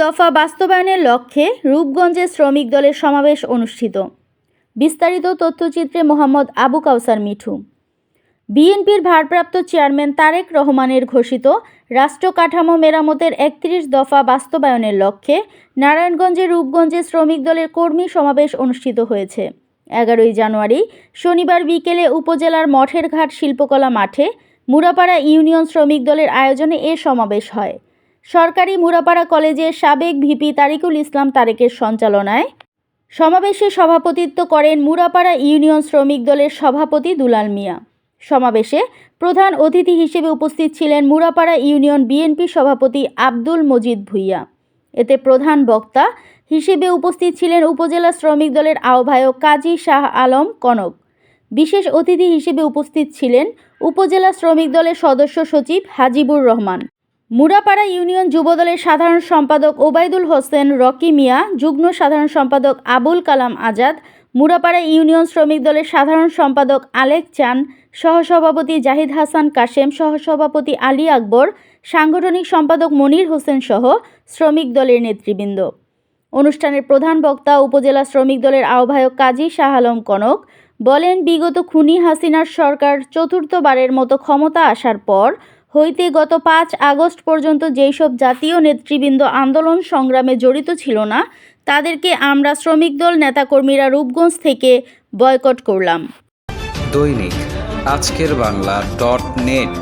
দফা বাস্তবায়নের লক্ষ্যে রূপগঞ্জে শ্রমিক দলের সমাবেশ অনুষ্ঠিত। বিস্তারিত তথ্যচিত্রে মোহাম্মদ আবু কাউসার মিঠু। বিএনপির ভারপ্রাপ্ত চেয়ারম্যান তারেক রহমানের ঘোষিত রাষ্ট্র কাঠামো মেরামতের একত্রিশ দফা বাস্তবায়নের লক্ষ্যে নারায়ণগঞ্জের রূপগঞ্জে শ্রমিক দলের কর্মী সমাবেশ অনুষ্ঠিত হয়েছে। এগারোই জানুয়ারি শনিবার বিকেলে উপজেলার মঠের ঘাট শিল্পকলা মাঠে মুরাপাড়া ইউনিয়ন শ্রমিক দলের আয়োজনে এ সমাবেশ হয়। সরকারি মুরাপাড়া কলেজের সাবেক ভিপি তারিকুল ইসলাম তারেকের সঞ্চালনায় সমাবেশে সভাপতিত্ব করেন মুরাপাড়া ইউনিয়ন শ্রমিক দলের সভাপতি দুলাল মিয়া। সমাবেশে প্রধান অতিথি হিসেবে উপস্থিত ছিলেন মুরাপাড়া ইউনিয়ন বিএনপি সভাপতি আব্দুল মজিদ ভুইয়া। এতে প্রধান বক্তা হিসেবে উপস্থিত ছিলেন উপজেলা শ্রমিক দলের আহ্বায়ক কাজী শাহ আলম কনক। বিশেষ অতিথি হিসেবে উপস্থিত ছিলেন উপজেলা শ্রমিক দলের সদস্য সচিব হাজিবুর রহমান। মুরাপাড়া ইউনিয়ন যুবদলের সাধারণ সম্পাদক ওবায়দুল হোসেন, রকি মিয়া, যুগ্ম সাধারণ সম্পাদক আবুল কালাম আজাদ, মুরাপাড়া ইউনিয়ন শ্রমিক দলের সাধারণ সম্পাদক আলেক চান, সহসভাপতি জাহিদ হাসান কাশেম, সহসভাপতি আলী আকবর, সাংগঠনিক সম্পাদক মনির হোসেন সহ শ্রমিক দলের নেতৃবৃন্দ। অনুষ্ঠানের প্রধান বক্তা উপজেলা শ্রমিক দলের আহ্বায়ক কাজী শাহ আলম কনক বলেন, বিগত খুনি হাসিনার সরকার চতুর্থবারের মতো ক্ষমতা আসার পর হইতে গত পাঁচ আগস্ট পর্যন্ত যেসব জাতীয় নেতৃবৃন্দ আন্দোলন সংগ্রামে জড়িত ছিল না, তাদেরকে আমরা শ্রমিক দল নেতাকর্মীরা রূপগঞ্জ থেকে বয়কট করলাম। দৈনিক আজকের বাংলা ডট নেট।